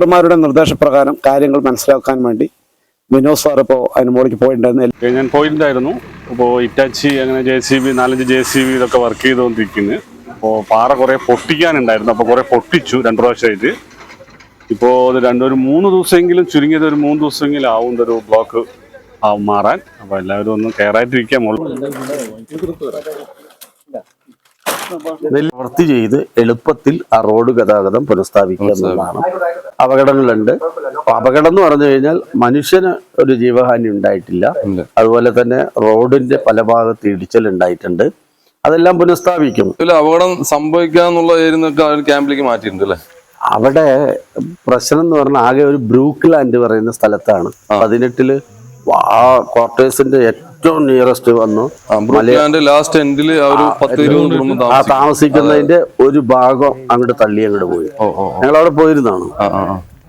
മെമ്പർമാരുടെ നിർദ്ദേശപ്രകാരം കാര്യങ്ങൾ മനസ്സിലാക്കാൻ വേണ്ടി വിനോദ് സാർ ഇപ്പോൾ അതിന് മുകളിലേക്ക് പോയിട്ടുണ്ടായിരുന്നു ഞാൻ പോയിട്ടുണ്ടായിരുന്നു ഇപ്പോൾ ഇറ്റാച്ചി അങ്ങനെ ജെ സി ബി നാലഞ്ച് ജെ സി ബി ഇതൊക്കെ വർക്ക് ചെയ്തുകൊണ്ടിരിക്കുന്നു. അപ്പോൾ പാറ കുറേ പൊട്ടിക്കാനുണ്ടായിരുന്നു. അപ്പോൾ കുറേ പൊട്ടിച്ചു രണ്ട് പ്രാവശ്യമായിട്ട് ഇപ്പോൾ അത് രണ്ടൊരു മൂന്ന് ദിവസമെങ്കിലും ചുരുങ്ങിയത് ഒരു മൂന്ന് ദിവസമെങ്കിലും ആവും ഒരു ബ്ലോക്ക് മാറാൻ. അപ്പോൾ എല്ലാവരും ഒന്ന് കെയറായിട്ടിരിക്കാം പ്രവൃത്തി ചെയ്ത് എളുപ്പത്തിൽ ആ റോഡ് ഗതാഗതം പുനഃസ്ഥാപിക്കുക എന്നുള്ളതാണ് അപകടങ്ങളുണ്ട്. അപകടം എന്ന് പറഞ്ഞു കഴിഞ്ഞാൽ മനുഷ്യന് ഒരു ജീവഹാനി ഉണ്ടായിട്ടില്ല. അതുപോലെ തന്നെ റോഡിന്റെ പല ഭാഗത്ത് ഇടിച്ചൽ ഉണ്ടായിട്ടുണ്ട്. അതെല്ലാം പുനഃസ്ഥാപിക്കും. അപകടം സംഭവിക്കാന്നുള്ള ക്യാമ്പിലേക്ക് മാറ്റിയിട്ടുണ്ട് അല്ലേ? അവിടെ പ്രശ്നം എന്ന് പറഞ്ഞാൽ ആകെ ഒരു ബ്രൂക്ക് ലാൻഡ് പറയുന്ന സ്ഥലത്താണ്. പതിനെട്ടിൽ ആ ക്വാർട്ടേഴ്സിന്റെ ഏറ്റവും നിയറസ്റ്റ് വന്നു. ലാസ്റ്റ് എൻഡിൽ ആ താമസിക്കുന്നതിന്റെ ഒരു ഭാഗം അങ്ങോട്ട് തള്ളി അങ്ങോട്ട് പോയി. ഞങ്ങൾ അവിടെ പോയിരുന്നാണ്.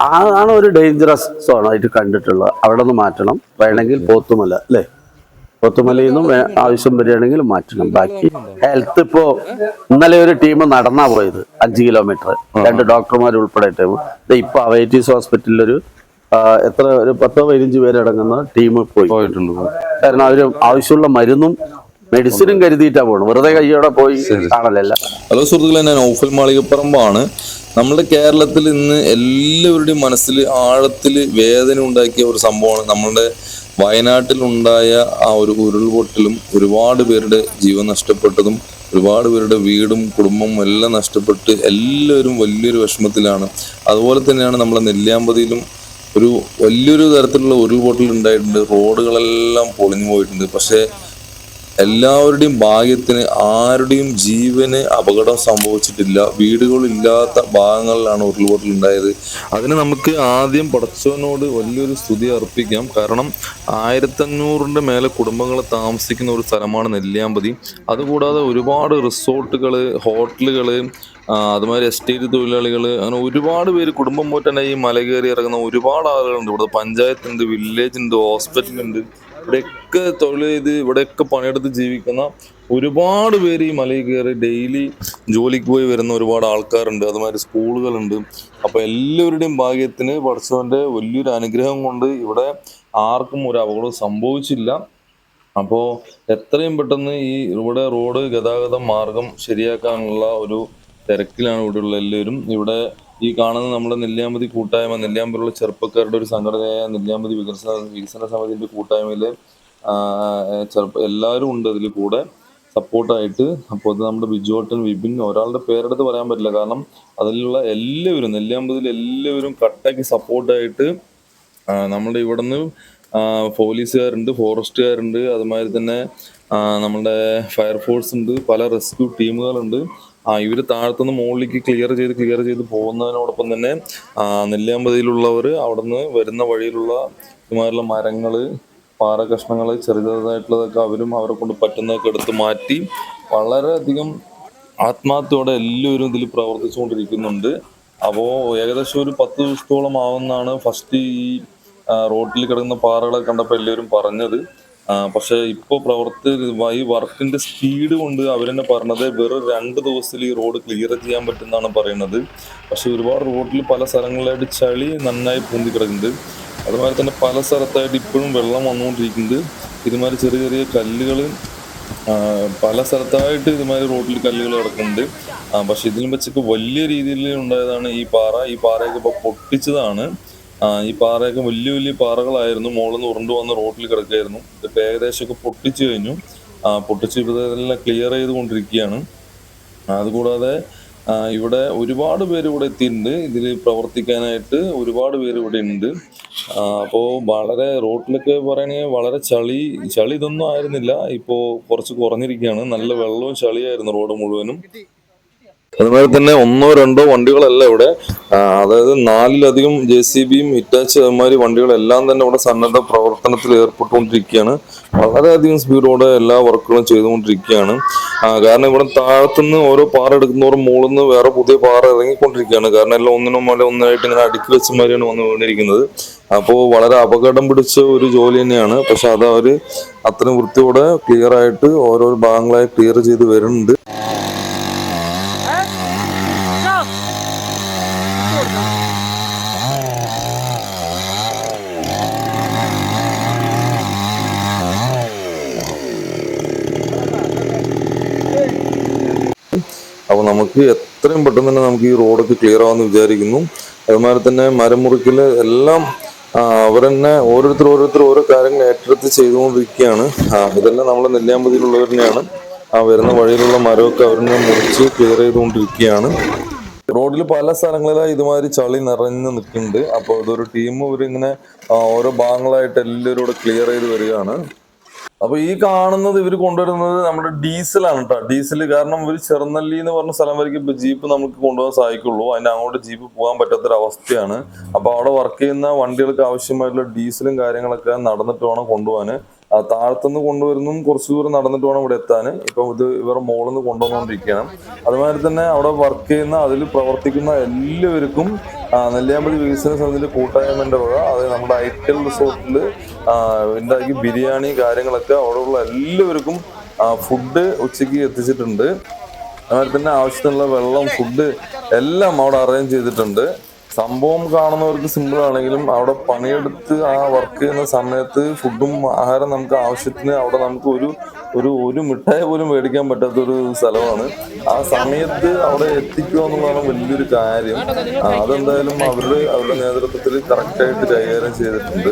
അതാണ് ഒരു ഡേഞ്ചറസ് സോൺ ആയിട്ട് കണ്ടിട്ടുള്ളത് അവിടെ നിന്ന് മാറ്റണം. വേണമെങ്കിൽ പോത്തുമല അല്ലേ? പോത്തുമലയിൽ നിന്നും ആവശ്യം വരികയാണെങ്കിൽ മാറ്റണം. ബാക്കി ഹെൽത്ത് ഇപ്പോ ഇന്നലെ ഒരു ടീം നടന്നാ പോയത്. അഞ്ച് കിലോമീറ്റർ രണ്ട് ഡോക്ടർമാർ ഉൾപ്പെടെ ടീം ഇപ്പൊ അവൈറ്റീസ് ഹോസ്പിറ്റലിൽ ഒരു എത്ര ഒരു പത്തോ പതിനഞ്ച് പേരടങ്ങുന്ന ടീം പോയി. പോയിട്ടുണ്ട് കാരണം അവർ ആവശ്യമുള്ള മരുന്നും മെഡിസിനും കരുതിയിട്ടാ പോകണം വെറുതെ കയ്യോടെ പോയി കാണലല്ല. ഹലോ സുഹൃത്തുക്കളെ ഞാൻ ഓഫൽ മാളികപ്പറമ്പാണ്. നമ്മുടെ കേരളത്തിൽ ഇന്ന് എല്ലാവരുടെയും മനസ്സിൽ ആഴത്തിൽ വേദന ഉണ്ടാക്കിയ ഒരു സംഭവമാണ്. നമ്മളുടെ വയനാട്ടിലുണ്ടായ ആ ഒരു ഉരുൾപൊട്ടലും ഒരുപാട് പേരുടെ ജീവൻ നഷ്ടപ്പെട്ടതും ഒരുപാട് പേരുടെ വീടും കുടുംബവും എല്ലാം നഷ്ടപ്പെട്ട് എല്ലാവരും വലിയൊരു വിഷമത്തിലാണ്. അതുപോലെ തന്നെയാണ് നമ്മുടെ നെല്ലിയാമ്പതിയിലും ഒരു വലിയൊരു തരത്തിലുള്ള ഉരുൾപൊട്ടൽ ഉണ്ടായിട്ടുണ്ട്. റോഡുകളെല്ലാം പൊളിഞ്ഞു പോയിട്ടുണ്ട്. പക്ഷേ എല്ലാവരുടെയും ഭാഗ്യത്തിന് ആരുടെയും ജീവന് അപകടം സംഭവിച്ചിട്ടില്ല. വീടുകളില്ലാത്ത ഭാഗങ്ങളിലാണ് ഉരുൾപൊട്ടൽ ഉണ്ടായത്. അതിന് നമുക്ക് ആദ്യം പടച്ചവനോട് വലിയൊരു സ്തുതി അർപ്പിക്കാം. കാരണം ആയിരത്തഞ്ഞൂറിന്റെ മേലെ കുടുംബങ്ങൾ താമസിക്കുന്ന ഒരു സ്ഥലമാണ് നെല്ലിയാമ്പതി. അതുകൂടാതെ ഒരുപാട് റിസോർട്ടുകൾ ഹോട്ടലുകൾ അതുമാതിരി എസ്റ്റേറ്റ് തൊഴിലാളികൾ അങ്ങനെ ഒരുപാട് പേര് കുടുംബം പോയിട്ട് ഈ മല കയറി ഇറങ്ങുന്ന ഒരുപാട് ആളുകളുണ്ട്. ഇവിടെ പഞ്ചായത്തുണ്ട് വില്ലേജ് ഉണ്ട് ഹോസ്പിറ്റലുണ്ട് ഇവിടെയൊക്കെ തൊഴിൽ ചെയ്ത് ഇവിടെയൊക്കെ പണിയെടുത്ത് ജീവിക്കുന്ന ഒരുപാട് പേര് ഈ മലയിൽ കയറി ഡെയിലി ജോലിക്ക് പോയി വരുന്ന ഒരുപാട് ആൾക്കാരുണ്ട്. അതുമാതിരി സ്കൂളുകളുണ്ട്. അപ്പോൾ എല്ലാവരുടെയും ഭാഗ്യത്തിന് പഠിച്ചവന്റെ വലിയൊരു അനുഗ്രഹം കൊണ്ട് ഇവിടെ ആർക്കും ഒരു അപകടവും സംഭവിച്ചില്ല. അപ്പോൾ എത്രയും പെട്ടെന്ന് ഈ ഇവിടെ റോഡ് ഗതാഗത മാർഗം ശരിയാക്കാനുള്ള ഒരു തിരക്കിലാണ് ഇവിടെയുള്ള എല്ലാവരും. ഇവിടെ ഈ കാണുന്ന നമ്മുടെ നെല്ലിയാമ്പതി കൂട്ടായ്മ നെല്ലിയാമ്പതിലുള്ള ചെറുപ്പക്കാരുടെ ഒരു സംഘടനയായ നെല്ലിയാമ്പതി വികസന വികസന സമിതിന്റെ കൂട്ടായ്മയിൽ ചെറുപ്പ എല്ലാവരും ഉണ്ട് അതിൽ കൂടെ സപ്പോർട്ടായിട്ട്. അപ്പോൾ അത് നമ്മുടെ ബിജുവട്ടൻ വിപിൻ ഒരാളുടെ പേരെടുത്ത് പറയാൻ പറ്റില്ല. കാരണം അതിലുള്ള എല്ലാവരും നെല്ലിയാമ്പതിൽ എല്ലാവരും കട്ടാക്കി സപ്പോർട്ടായിട്ട് നമ്മുടെ ഇവിടുന്ന് നിന്ന് പോലീസുകാരുണ്ട് ഫോറസ്റ്റുകാരുണ്ട്. അതുമാതിരി തന്നെ നമ്മുടെ ഫയർഫോഴ്സ് ഉണ്ട് പല റെസ്ക്യൂ ടീമുകളുണ്ട്. ആ ഇവർ താഴത്തുനിന്ന് മുകളിലേക്ക് ക്ലിയർ ചെയ്ത് ക്ലിയർ ചെയ്ത് പോകുന്നതിനോടൊപ്പം തന്നെ നെല്ലിയാമ്പതിയിലുള്ളവർ അവിടുന്ന് വരുന്ന വഴിയിലുള്ള ഇതുമാതിരിയുള്ള മരങ്ങൾ പാറ കഷ്ണങ്ങൾ ചെറുതായിട്ടുള്ളതൊക്കെ അവരും അവരെ കൊണ്ട് പറ്റുന്നതൊക്കെ എടുത്ത് മാറ്റി വളരെയധികം ആത്മാർത്ഥയോടെ എല്ലാവരും ഇതിൽ പ്രവർത്തിച്ചുകൊണ്ടിരിക്കുന്നുണ്ട്. അപ്പോൾ ഏകദേശം ഒരു പത്ത് ദിവസത്തോളം ആവുന്നതാണ് ഫസ്റ്റ് ഈ റോട്ടിൽ കിടക്കുന്ന പാറകളെ കണ്ടപ്പോൾ എല്ലാവരും പറഞ്ഞത്. പക്ഷേ ഇപ്പോൾ പ്രവർത്തി ഈ വർക്കിന്റെ സ്പീഡ് കൊണ്ട് അവരെന്നെ പറഞ്ഞത് വെറും രണ്ട് ദിവസത്തിൽ ഈ റോഡ് ക്ലിയർ ചെയ്യാൻ പറ്റുമെന്നാണ് പറയുന്നത്. പക്ഷെ ഒരുപാട് റോഡിൽ പല സ്ഥലങ്ങളിലായിട്ട് ചളി നന്നായി പൂന്തി കിടക്കുന്നുണ്ട്. അതുമാതിരി തന്നെ പല സ്ഥലത്തായിട്ട് ഇപ്പോഴും വെള്ളം വന്നുകൊണ്ടിരിക്കുന്നുണ്ട്. ഇതുമാതിരി ചെറിയ ചെറിയ കല്ലുകൾ പല സ്ഥലത്തായിട്ട് ഇതുമാതിരി റോഡിൽ കല്ലുകൾ കിടക്കുന്നുണ്ട്. പക്ഷെ ഇതിലും വെച്ചൊക്കെ വലിയ രീതിയിൽ ഉണ്ടായതാണ് ഈ പാറ. ഈ പാറയൊക്കെ ഇപ്പോൾ പൊട്ടിച്ചതാണ്. ഈ പാറയൊക്കെ വലിയ വലിയ പാറകളായിരുന്നു. മുകളിൽ നിന്ന് ഉരുണ്ടു വന്ന റോട്ടിൽ കിടക്കുകയായിരുന്നു. ഇതിപ്പോൾ ഏകദേശമൊക്കെ പൊട്ടിച്ചു കഴിഞ്ഞു. ആ, പൊട്ടിച്ച് ഇതെല്ലാം ക്ലിയർ ചെയ്തുകൊണ്ടിരിക്കുകയാണ് ആ, അതുകൂടാതെ ഇവിടെ ഒരുപാട് പേര് ഇവിടെ എത്തിയിട്ടുണ്ട്. ഇതിൽ പ്രവർത്തിക്കാനായിട്ട് ഒരുപാട് പേര് ഇവിടെ ഉണ്ട്. അപ്പോൾ വളരെ റോട്ടിലൊക്കെ പറയുകയാണെങ്കിൽ വളരെ ചളി ചളി ഇതൊന്നും ആയിരുന്നില്ല. ഇപ്പോൾ കുറച്ച് കുറഞ്ഞിരിക്കുകയാണ്. നല്ല വെള്ളവും ചളിയായിരുന്നു റോഡ് മുഴുവനും. അതുമാതിരി തന്നെ ഒന്നോ രണ്ടോ വണ്ടികളല്ല ഇവിടെ. അതായത് നാലിലധികം ജെ സി ബിയും ഹിറ്റാച്ച് അതുമാതിരി വണ്ടികളെല്ലാം തന്നെ ഇവിടെ സന്നദ്ധ പ്രവർത്തനത്തിൽ ഏർപ്പെട്ടുകൊണ്ടിരിക്കുകയാണ്. വളരെയധികം സ്പീഡോടെ എല്ലാ വർക്കുകളും ചെയ്തുകൊണ്ടിരിക്കുകയാണ്. കാരണം ഇവിടെ താഴത്തുനിന്ന് ഓരോ പാറ എടുക്കുന്നവരും മുകളിൽ നിന്ന് വേറെ പുതിയ പാറ ഇറങ്ങിക്കൊണ്ടിരിക്കുകയാണ്. കാരണം എല്ലാം ഒന്നിനും മല ഒന്നായിട്ട് ഇങ്ങനെ അടുക്കി വെച്ച മാതിരിയാണ് വന്ന് വീണിരിക്കുന്നത് അപ്പോൾ വളരെ അപകടം പിടിച്ച ഒരു ജോലി തന്നെയാണ്. പക്ഷെ അത് അവർ അത്രയും വൃത്തിയോടെ ക്ലിയർ ആയിട്ട് ഓരോ ഭാഗങ്ങളായി ക്ലിയർ ചെയ്ത് വരുന്നുണ്ട്. നമുക്ക് എത്രയും പെട്ടെന്ന് തന്നെ നമുക്ക് ഈ റോഡൊക്കെ ക്ലിയർ ആവുമെന്ന് വിചാരിക്കുന്നു. അതുമാതിരി തന്നെ മരം മുറിക്കൽ എല്ലാം അവർ തന്നെ ഓരോരുത്തർ ഓരോരുത്തർ ഓരോ കാര്യങ്ങൾ ഏറ്റെടുത്ത് ചെയ്തുകൊണ്ടിരിക്കുകയാണ്. ഇതെല്ലാം നമ്മുടെ നെല്ലിയാമ്പതിയിലുള്ളവർ തന്നെയാണ്. ആ വരുന്ന വഴിയിലുള്ള മരമൊക്കെ അവരെന്നെ മുറിച്ച് ക്ലിയർ ചെയ്തുകൊണ്ടിരിക്കുകയാണ്. റോഡിൽ പല സ്ഥലങ്ങളിലായി ഇതുമാതിരി ചളി നിറഞ്ഞു നിൽക്കുന്നുണ്ട്. അപ്പോൾ ഇതൊരു ടീം ഇവരിങ്ങനെ ഓരോ ഭാഗങ്ങളായിട്ട് എല്ലാവരും ക്ലിയർ ചെയ്ത് വരികയാണ്. അപ്പൊ ഈ കാണുന്നത് ഇവർ കൊണ്ടുവരുന്നത് നമ്മുടെ ഡീസലാണ് കേട്ടോ ഡീസൽ കാരണം ഇവർ ചെറുനല്ലി എന്ന് പറഞ്ഞ സ്ഥലം വരയ്ക്ക് ഇപ്പൊ ജീപ്പ് നമുക്ക് കൊണ്ടുപോകാൻ സാധിക്കുള്ളൂ. അതിന് അങ്ങോട്ട് ജീപ്പ് പോകാൻ പറ്റാത്തൊരു അവസ്ഥയാണ്. അപ്പൊ അവിടെ വർക്ക് ചെയ്യുന്ന വണ്ടികൾക്ക് ആവശ്യമായിട്ടുള്ള ഡീസലും കാര്യങ്ങളൊക്കെ നടന്നിട്ട് വേണം കൊണ്ടുപോകാൻ താഴത്തുനിന്ന് കൊണ്ടുവരുന്നതും കുറച്ച് ദൂരം നടന്നിട്ട് വേണം ഇവിടെ എത്താൻ. ഇപ്പം ഇത് ഇവർ മുകളിൽ നിന്ന് കൊണ്ടുവന്നുകൊണ്ടിരിക്കുകയാണ് അതുമാതിരി തന്നെ അവിടെ വർക്ക് ചെയ്യുന്ന അതിൽ പ്രവർത്തിക്കുന്ന എല്ലാവർക്കും നെല്ലിയാമ്പതി വികസന സമിതിയിലെ കൂട്ടായ്മന്റെ വക അത് നമ്മുടെ ഐറ്റൽ റിസോർട്ടിൽ ഉണ്ടാക്കി ബിരിയാണി കാര്യങ്ങളൊക്കെ അവിടെയുള്ള എല്ലാവർക്കും ഫുഡ് ഉച്ചയ്ക്ക് എത്തിച്ചിട്ടുണ്ട്. അതുമാതിരി തന്നെ ആവശ്യത്തിനുള്ള വെള്ളം ഫുഡ് എല്ലാം അവിടെ അറേഞ്ച് ചെയ്തിട്ടുണ്ട്. സംഭവം കാണുന്നവർക്ക് സിമ്പിൾ ആണെങ്കിലും അവിടെ പണിയെടുത്ത് ആ വർക്ക് ചെയ്യുന്ന സമയത്ത് ഫുഡും ആഹാരം നമുക്ക് ആവശ്യത്തിന് അവിടെ നമുക്ക് ഒരു ഒരു ഒരു മിഠായി പോലും മേടിക്കാൻ പറ്റാത്തൊരു സ്ഥലമാണ്. ആ സമയത്ത് അവിടെ എത്തിക്കുക എന്നുള്ളതാണ് വലിയൊരു കാര്യം. അതെന്തായാലും അവരുടെ അവരുടെ നേതൃത്വത്തിൽ കറക്റ്റായിട്ട് കൈകാര്യം ചെയ്തിട്ടുണ്ട്.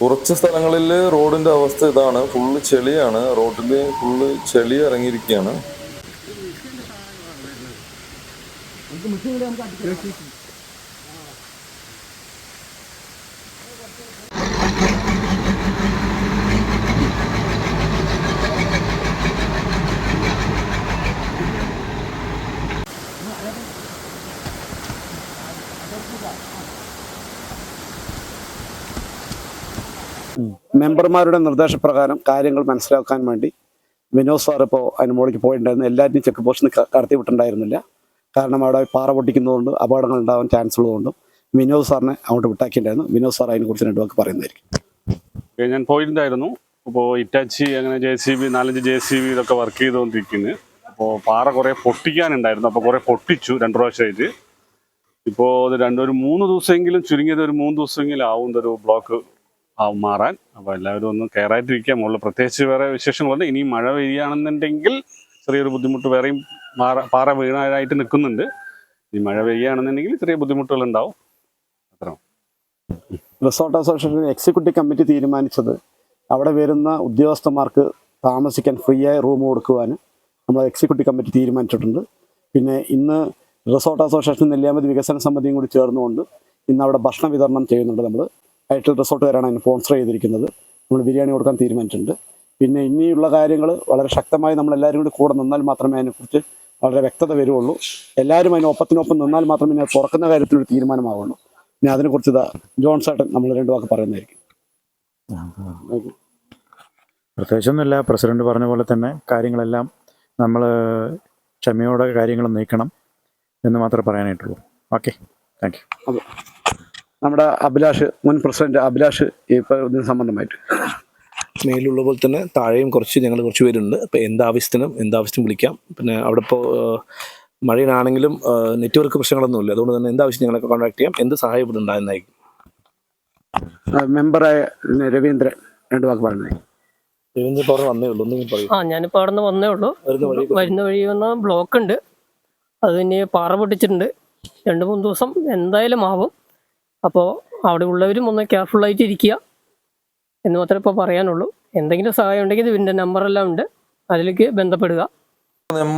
കുറച്ച് സ്ഥലങ്ങളിൽ റോഡിന്റെ അവസ്ഥ ഇതാണ്. ഫുള്ള് ചെളിയാണ്. റോഡിൽ ഫുള്ള് ചെളി ഇറങ്ങിയിരിക്കുകയാണ്. മെമ്പർമാരുടെ നിർദ്ദേശപ്രകാരം കാര്യങ്ങൾ മനസ്സിലാക്കാൻ വേണ്ടി വിനോദ് സാർ ഇപ്പോൾ അതിന് മുകളിലേക്ക് പോയിട്ടുണ്ടായിരുന്നു എല്ലാവരും ചെക്ക് പോസ്റ്റിന് കടത്തി വിട്ടുണ്ടായിരുന്നില്ല കാരണം അവിടെ പാറ പൊട്ടിക്കുന്നതുകൊണ്ട് അപകടങ്ങൾ ഉണ്ടാവാൻ ചാൻസ് ഉള്ളതുകൊണ്ടും വിനോദ് സാറിനെ അങ്ങോട്ട് വിട്ടാക്കിയിട്ടുണ്ടായിരുന്നു. വിനോദ് സാർ അതിനെക്കുറിച്ച് കുറിച്ച് നെറ്റ്വർക്ക് പറയുന്നതായിരിക്കും. ഞാൻ പോയിട്ടുണ്ടായിരുന്നു അപ്പോൾ ഇറ്റാച്ചി അങ്ങനെ ജെ സി ബി നാലഞ്ച് ജെ സി ബി ഇതൊക്കെ വർക്ക് ചെയ്തുകൊണ്ടിരിക്കുന്നു. അപ്പോൾ പാറ കുറേ പൊട്ടിക്കാനുണ്ടായിരുന്നു. അപ്പോൾ കുറേ പൊട്ടിച്ചു രണ്ട് പ്രാവശ്യമായിട്ട്. ഇപ്പോൾ അത് രണ്ടൊരു മൂന്ന് ദിവസമെങ്കിലും ചുരുങ്ങിയത് ഒരു മൂന്ന് ദിവസമെങ്കിലും ആവും ഒരു ബ്ലോക്ക് ആവും മാറാൻ. അപ്പോൾ എല്ലാവരും ഒന്ന് കെയർ ആയിട്ടിരിക്കുക. മുകളിൽ പ്രത്യേകിച്ച് വേറെ വിശേഷങ്ങളുണ്ട്. ഇനി മഴ പെയ്യുകയാണെന്നുണ്ടെങ്കിൽ ചെറിയൊരു ബുദ്ധിമുട്ട് വേറെയും മാറ പാറ വീണായിട്ട് നിൽക്കുന്നുണ്ട്. ഈ മഴ പെയ്യുകയാണെന്നുണ്ടെങ്കിൽ ചെറിയ ബുദ്ധിമുട്ടുകൾ ഉണ്ടാവും അത്ര റിസോർട്ട് അസോസിയേഷൻ എക്സിക്യൂട്ടീവ് കമ്മിറ്റി തീരുമാനിച്ചത് അവിടെ വരുന്ന ഉദ്യോഗസ്ഥന്മാർക്ക് താമസിക്കാൻ ഫ്രീ ആയി റൂം കൊടുക്കുവാൻ നമ്മൾ എക്സിക്യൂട്ടീവ് കമ്മിറ്റി തീരുമാനിച്ചിട്ടുണ്ട്. പിന്നെ ഇന്ന് റിസോർട്ട് അസോസിയേഷൻ നെല്ലിയാമ്പതി വികസന സമിതിയും കൂടി ചേർന്നുകൊണ്ട് ഇന്ന് അവിടെ ഭക്ഷണ വിതരണം ചെയ്യുന്നുണ്ട് നമ്മൾ. ഐറ്റൽ റിസോർട്ടുകാരാണ് അതിന് സ്പോൺസർ ചെയ്തിരിക്കുന്നത്. നമ്മൾ ബിരിയാണി കൊടുക്കാൻ തീരുമാനിച്ചിട്ടുണ്ട്. പിന്നെ ഇനിയുള്ള കാര്യങ്ങൾ വളരെ ശക്തമായി നമ്മൾ എല്ലാവരും കൂടി കൂടെ നിന്നാൽ മാത്രമേ അതിനെക്കുറിച്ച് വളരെ വ്യക്തത വരുള്ളൂ എല്ലാവരും അതിന് ഒപ്പത്തിനൊപ്പം നിന്നാൽ മാത്രമേ ഞാൻ തുറക്കുന്ന കാര്യത്തിൽ ഒരു തീരുമാനമാവുള്ളൂ. ഇനി അതിനെക്കുറിച്ച് ഇതാ ജോൺ സാട്ടൻ നമ്മൾ രണ്ട് വാക്ക് പറയുന്നതായിരിക്കും. പ്രത്യേകിച്ചൊന്നുമില്ല. പ്രസിഡന്റ് പറഞ്ഞ പോലെ തന്നെ കാര്യങ്ങളെല്ലാം നമ്മൾ ക്ഷമയോടെ കാര്യങ്ങൾ നീക്കണം എന്ന് മാത്രമേ പറയാനായിട്ടുള്ളൂ. ഓക്കെ. Thank you. നമ്മുടെ അഭിലാഷ് മുൻ പ്രസിഡന്റ് അഭിലാഷ് ഇപ്പം ഇതിന് സംബന്ധമായിട്ട്. മേലുള്ള പോലെ തന്നെ താഴെയും കുറച്ച് ഞങ്ങൾ കുറച്ച് പേരുണ്ട്. അപ്പോൾ എന്താവശ്യത്തിനും എന്താവശ്യത്തിനും വിളിക്കാം. പിന്നെ അവിടെ ഇപ്പോൾ മഴയിലാണെങ്കിലും നെറ്റ്വർക്ക് പ്രശ്നങ്ങളൊന്നുമില്ല അതുകൊണ്ട് തന്നെ എന്താവശ്യം ഞങ്ങളൊക്കെ കോൺടാക്ട് ചെയ്യാം. എന്ത് സഹായം ഇവിടെ ഉണ്ടാകുന്നതായിരിക്കും മെമ്പറായ രവീന്ദ്രൻ രണ്ട് വാക്ക് പറഞ്ഞു വന്നേ ഉള്ളൂ. ഒന്നും പറയും. ആ ഞാനിപ്പോൾ അവിടെ നിന്ന് വന്നേ ഉള്ളൂ. വരുന്ന വഴി വരുന്ന വഴി വന്ന ബ്ലോക്ക് ഉണ്ട് അത് ഇനി പാറ പൊട്ടിച്ചിട്ടുണ്ട്. രണ്ട് മൂന്ന് ദിവസം എന്തായാലും ആവും. അപ്പോൾ അവിടെ ഉള്ളവരും ഒന്ന് കെയർഫുള്ളായിട്ട് ഇരിക്കുക എന്ന് മാത്രമേ ഇപ്പോൾ പറയാനുള്ളൂ. എന്തെങ്കിലും സഹായം ഉണ്ടെങ്കിൽ ഇതിന്റെ നമ്പറെല്ലാം ഉണ്ട്. അതിലേക്ക് ബന്ധപ്പെടുക. എം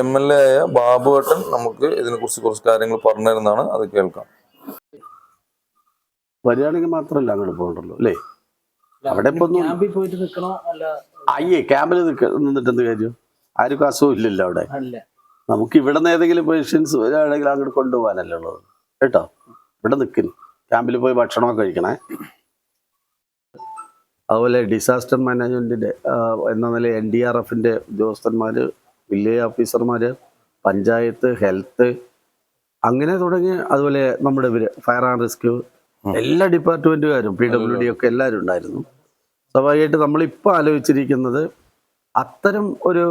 എം എൽ എ ആയ ബാബുവേട്ടൻ നമുക്ക് ഇതിനെക്കുറിച്ച് കുറച്ച് കാര്യങ്ങൾ പറഞ്ഞു തരുന്നതാണ് അത് കേൾക്കാം. വരികയാണെങ്കിൽ മാത്രമല്ല അങ്ങോട്ട് പോകണ്ടല്ലോ അല്ലേ? അവിടെ അയ്യേ ക്യാമ്പിൽ നിൽക്ക നിന്നിട്ട് എന്ത് കാര്യം? ആർക്കും അസുഖം ഇല്ലല്ലോ അവിടെ. അല്ല. നമുക്ക് ഇവിടെ നിന്ന് ഏതെങ്കിലും പേഷ്യൻസ് വരികയാണെങ്കിൽ അങ്ങോട്ട് കൊണ്ടുപോകാനല്ലേ ഉള്ളത്. കേട്ടോ? ഇവിടെ നിൽക്കുന്നു ക്യാമ്പിൽ പോയി ഭക്ഷണമൊക്കെ കഴിക്കണേ. അതുപോലെ ഡിസാസ്റ്റർ മാനേജ്മെന്റിന്റെ എന്ന നില എൻ ഡി ആർ എഫിന്റെ ഉദ്യോഗസ്ഥന്മാർ വില്ലേജ് ഓഫീസർമാർ പഞ്ചായത്ത് ഹെൽത്ത് അങ്ങനെ തുടങ്ങി അതുപോലെ നമ്മുടെ ഇവർ ഫയർ ആൻഡ് റെസ്ക്യൂ എല്ലാ ഡിപ്പാർട്ട്മെന്റുകാരും പി ഡബ്ല്യു ഡി ഒക്കെ എല്ലാവരും ഉണ്ടായിരുന്നു. സ്വാഭാവികമായിട്ട് നമ്മളിപ്പോൾ ആലോചിച്ചിരിക്കുന്നത് അത്തരം ഒരു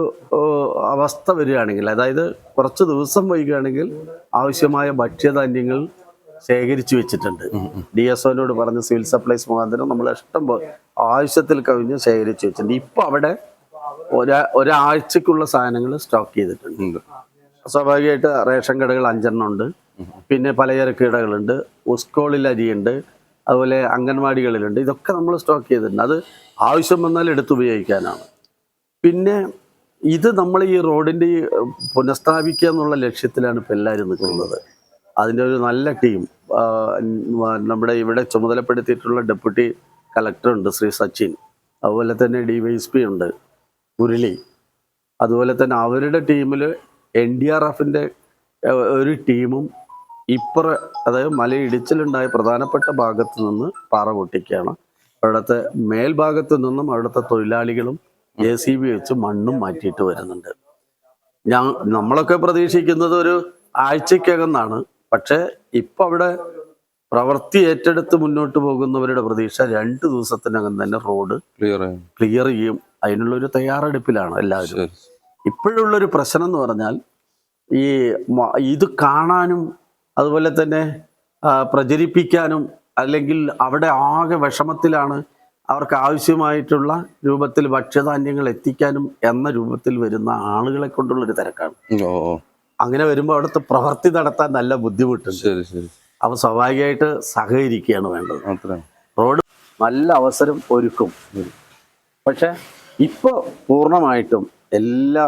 അവസ്ഥ വരികയാണെങ്കിൽ അതായത് കുറച്ച് ദിവസം വൈകുകയാണെങ്കിൽ ആവശ്യമായ ഭക്ഷ്യധാന്യങ്ങൾ ശേഖരിച്ചു വെച്ചിട്ടുണ്ട്. ഡി എസ് ഒയിലോട് പറഞ്ഞ് സിവിൽ സപ്ലൈസ് മുഖാന്തരം നമ്മൾ ഇഷ്ടം പോലെ ആവശ്യത്തിൽ കവിഞ്ഞ് ശേഖരിച്ചു വെച്ചിട്ടുണ്ട്. ഇപ്പൊ അവിടെ ഒരാ ഒരാഴ്ചക്കുള്ള സാധനങ്ങൾ സ്റ്റോക്ക് ചെയ്തിട്ടുണ്ട്. സ്വാഭാവികമായിട്ട് റേഷൻ കടകൾ അഞ്ചെണ്ണം ഉണ്ട് പിന്നെ പലചരക്ക് കടകളുണ്ട്. ഉസ്കോളിൽ അരിയുണ്ട്. അതുപോലെ അംഗൻവാടികളിലുണ്ട്. ഇതൊക്കെ നമ്മൾ സ്റ്റോക്ക് ചെയ്തിട്ടുണ്ട്. അത് ആവശ്യം വന്നാൽ എടുത്തുപയോഗിക്കാനാണ് പിന്നെ ഇത് നമ്മൾ ഈ റോഡിന്റെ ഈ പുനഃസ്ഥാപിക്കുക എന്നുള്ള ലക്ഷ്യത്തിലാണ് ഇപ്പോൾ എല്ലാവരും നിൽക്കുന്നത്. അതിന്റെ ഒരു നല്ല ടീം. നമ്മുടെ ഇവിടെ ചുമതലപ്പെടുത്തിയിട്ടുള്ള ഡെപ്യൂട്ടി കളക്ടറുണ്ട് ശ്രീ സച്ചിൻ. അതുപോലെ തന്നെ ഡി വൈ എസ് പി ഉണ്ട് മുരളി. അതുപോലെ തന്നെ അവരുടെ ടീമിൽ എൻ ഡി ആർ എഫിന്റെ ഒരു ടീമും ഇപ്പുറ അതായത് മലയിടിച്ചിലുണ്ടായ പ്രധാനപ്പെട്ട ഭാഗത്ത് നിന്ന് പാറ പൊട്ടിക്കുകയാണ്. അവിടുത്തെ മേൽഭാഗത്ത് നിന്നും അവിടുത്തെ തൊഴിലാളികളും ജെ സി ബി വെച്ച് മണ്ണും മാറ്റിയിട്ട് വരുന്നുണ്ട്. ഞാൻ നമ്മളൊക്കെ പ്രതീക്ഷിക്കുന്നത് ഒരു ആഴ്ചക്കകം പക്ഷേ ഇപ്പം അവിടെ പ്രവൃത്തി ഏറ്റെടുത്ത് മുന്നോട്ട് പോകുന്നവരുടെ പ്രതീക്ഷ രണ്ട് ദിവസത്തിനകം തന്നെ റോഡ് ക്ലിയർ ക്ലിയർ ചെയ്യും. അതിനുള്ള ഒരു തയ്യാറെടുപ്പിലാണ് എല്ലാവരും. ഇപ്പോഴുള്ള ഇപ്പോഴുള്ളൊരു പ്രശ്നം എന്ന് പറഞ്ഞാൽ ഈ ഇത് കാണാനും അതുപോലെ തന്നെ പ്രചരിപ്പിക്കാനും അല്ലെങ്കിൽ അവിടെ ആകെ വിഷമത്തിലാണ് അവർക്ക് ആവശ്യമായിട്ടുള്ള രൂപത്തിൽ ഭക്ഷ്യധാന്യങ്ങൾ എത്തിക്കാനും എന്ന രൂപത്തിൽ വരുന്ന ആളുകളെ കൊണ്ടുള്ളൊരു തിരക്കാണ്. അങ്ങനെ വരുമ്പോൾ അവിടുത്തെ പ്രവൃത്തി നടത്താൻ നല്ല ബുദ്ധിമുട്ടുണ്ട്. ശരി ശരി. അവ സ്വാഭാവികമായിട്ട് സഹകരിക്കുകയാണ് വേണ്ടത്. റോഡ് നല്ല അവസരം ഒരുക്കും. പക്ഷെ ഇപ്പോൾ പൂർണമായിട്ടും എല്ലാ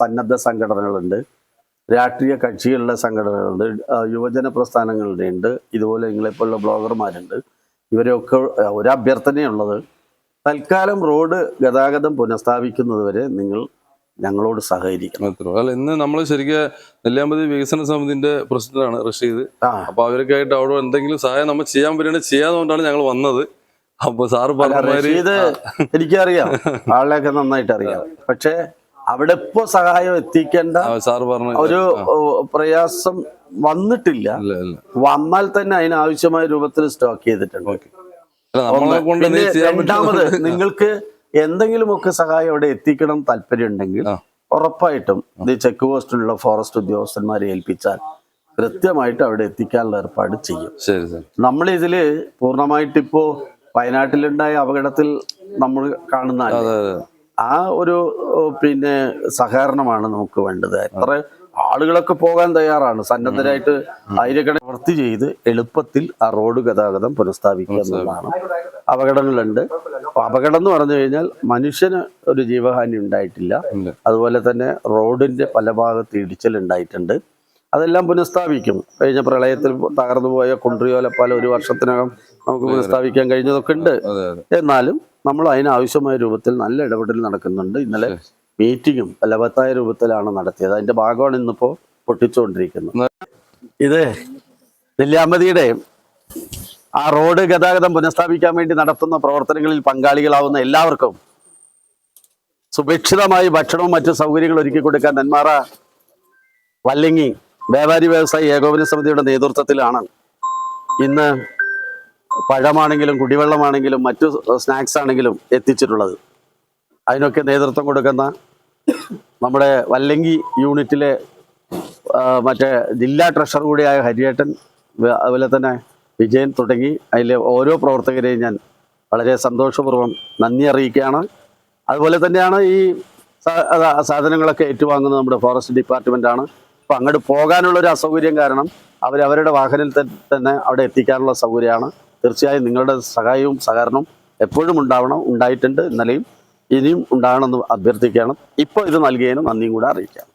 സന്നദ്ധ സംഘടനകളുണ്ട്. രാഷ്ട്രീയ കക്ഷികളുടെ സംഘടനകളുണ്ട്. യുവജന പ്രസ്ഥാനങ്ങളുടെ ഉണ്ട്. ഇതുപോലെ നിങ്ങളെപ്പോലുള്ള ബ്ലോഗർമാരുണ്ട്. ഇവരെയൊക്കെ ഒരു അഭ്യർത്ഥനയുള്ളത് തൽക്കാലം റോഡ് ഗതാഗതം പുനഃസ്ഥാപിക്കുന്നതുവരെ നിങ്ങൾ ഞങ്ങളോട് സഹകരിക്കണം. അത്ര അല്ല ഇന്ന് നമ്മൾ ശരിക്കും നെല്ലിയാമ്പതി വികസന സമിതിന്റെ പ്രസിഡന്റാണ് റഷീദ്. അപ്പൊ അവരൊക്കെ ആയിട്ട് അവിടെ എന്തെങ്കിലും സഹായം നമ്മൾ ചെയ്യാൻ പറ്റുകയാണെങ്കിൽ ചെയ്യാന്നുകൊണ്ടാണ് ഞങ്ങൾ വന്നത്. അപ്പൊ സാറ് റഷീദ് എനിക്കറിയാം. ആളെയൊക്കെ നന്നായിട്ട് അറിയാം. പക്ഷേ അവിടെ ഇപ്പോ സഹായം എത്തിക്കേണ്ട സാറ് പറഞ്ഞ ഒരു പ്രയാസം വന്നിട്ടില്ല. വന്നാൽ തന്നെ അതിനാവശ്യമായ രൂപത്തിൽ സ്റ്റോക്ക് ചെയ്തിട്ടുണ്ട്. രണ്ടാമത്? നിങ്ങൾക്ക് എന്തെങ്കിലുമൊക്കെ സഹായം അവിടെ എത്തിക്കണം താല്പര്യം ഉണ്ടെങ്കിൽ ഉറപ്പായിട്ടും ഈ ചെക്ക് പോസ്റ്റിലുള്ള ഫോറസ്റ്റ് ഉദ്യോഗസ്ഥന്മാരെ ഏൽപ്പിച്ചാൽ കൃത്യമായിട്ട് അവിടെ എത്തിക്കാനുള്ള ഏർപ്പാട് ചെയ്യും. ശരി നമ്മൾ നമ്മളിതിൽ പൂർണമായിട്ട് ഇപ്പോ വയനാട്ടിലുണ്ടായ അപകടത്തിൽ നമ്മൾ കാണുന്ന ആ ഒരു പിന്നെ സഹകരണമാണ് നമുക്ക് വേണ്ടത്. എത്ര ആളുകളൊക്കെ പോകാൻ തയ്യാറാണ്. സന്നദ്ധരായിട്ട് ആയിരക്കണക്കിന് പ്രവൃത്തി ചെയ്ത് എളുപ്പത്തിൽ ആ റോഡ് ഗതാഗതം പുനഃസ്ഥാപിക്കുക എന്നുള്ളതാണ്. അപകടങ്ങളുണ്ട്. അപകടം എന്ന് പറഞ്ഞു കഴിഞ്ഞാൽ മനുഷ്യന് ഒരു ജീവഹാനി ഉണ്ടായിട്ടില്ല. അതുപോലെ തന്നെ റോഡിന്റെ പല ഭാഗത്ത് ഇടിച്ചൽ ഉണ്ടായിട്ടുണ്ട്. അതെല്ലാം പുനഃസ്ഥാപിക്കും. കഴിഞ്ഞ പ്രളയത്തിൽ തകർന്നു പോയ കുണ്ട്രിയോലപ്പാല ഒരു വർഷത്തിനകം നമുക്ക് പുനഃസ്ഥാപിക്കാൻ കഴിഞ്ഞതൊക്കെ ഉണ്ട്. എന്നാലും നമ്മൾ അതിനാവശ്യമായ രൂപത്തിൽ നല്ല ഇടപെടൽ നടക്കുന്നുണ്ട്. ഇന്നലെ മീറ്റിങ്ങും ഫലവത്തായ രൂപത്തിലാണ് നടത്തിയത്. അതിന്റെ ഭാഗമാണ് ഇന്നിപ്പോ പൊട്ടിച്ചുകൊണ്ടിരിക്കുന്നത്. ഇത് നെല്ലിയാമ്പതിയുടെ ആ റോഡ് ഗതാഗതം പുനഃസ്ഥാപിക്കാൻ വേണ്ടി നടത്തുന്ന പ്രവർത്തനങ്ങളിൽ പങ്കാളികളാവുന്ന എല്ലാവർക്കും സുഭിക്ഷിതമായി ഭക്ഷണവും മറ്റു സൗകര്യങ്ങളും ഒരുക്കി കൊടുക്കാൻ നെന്മാറ വല്ലങ്ങി വ്യാപാരി വ്യവസായി ഏകോപന സമിതിയുടെ നേതൃത്വത്തിലാണ്. ഇന്ന് പഴമാണെങ്കിലും കുടിവെള്ളമാണെങ്കിലും മറ്റു സ്നാക്സ് ആണെങ്കിലും എത്തിച്ചിട്ടുള്ളത്. അതിനൊക്കെ നേതൃത്വം കൊടുക്കുന്ന നമ്മുടെ വല്ലങ്കി യൂണിറ്റിലെ മറ്റേ ജില്ലാ ട്രഷറർ കൂടിയായ ഹരിയേട്ടൻ അതുപോലെ തന്നെ വിജയൻ തുടങ്ങി. അതിലെ ഓരോ പ്രവർത്തകരെയും ഞാൻ വളരെ സന്തോഷപൂർവം നന്ദി അറിയിക്കുകയാണ്. അതുപോലെ തന്നെയാണ് ഈ സാധനങ്ങളൊക്കെ ഏറ്റുവാങ്ങുന്നത് നമ്മുടെ ഫോറസ്റ്റ് ഡിപ്പാർട്ട്മെന്റ് ആണ്. അപ്പോൾ അങ്ങോട്ട് പോകാനുള്ള ഒരു അസൗകര്യം കാരണം അവരവരുടെ വാഹനത്തിൽ തന്നെ അവിടെ എത്തിക്കാനുള്ള സൗകര്യമാണ്. തീർച്ചയായും നിങ്ങളുടെ സഹായവും സഹകരണവും എപ്പോഴും ഉണ്ടാവണം ഉണ്ടായിട്ടുണ്ട്. ഇന്നലെയും ഇനിയും ഉണ്ടാകണമെന്ന് അഭ്യർത്ഥിക്കുകയാണ്. ഇപ്പോൾ ഇത് നൽകിയതിന് നന്ദിയും കൂടെ അറിയിക്കാം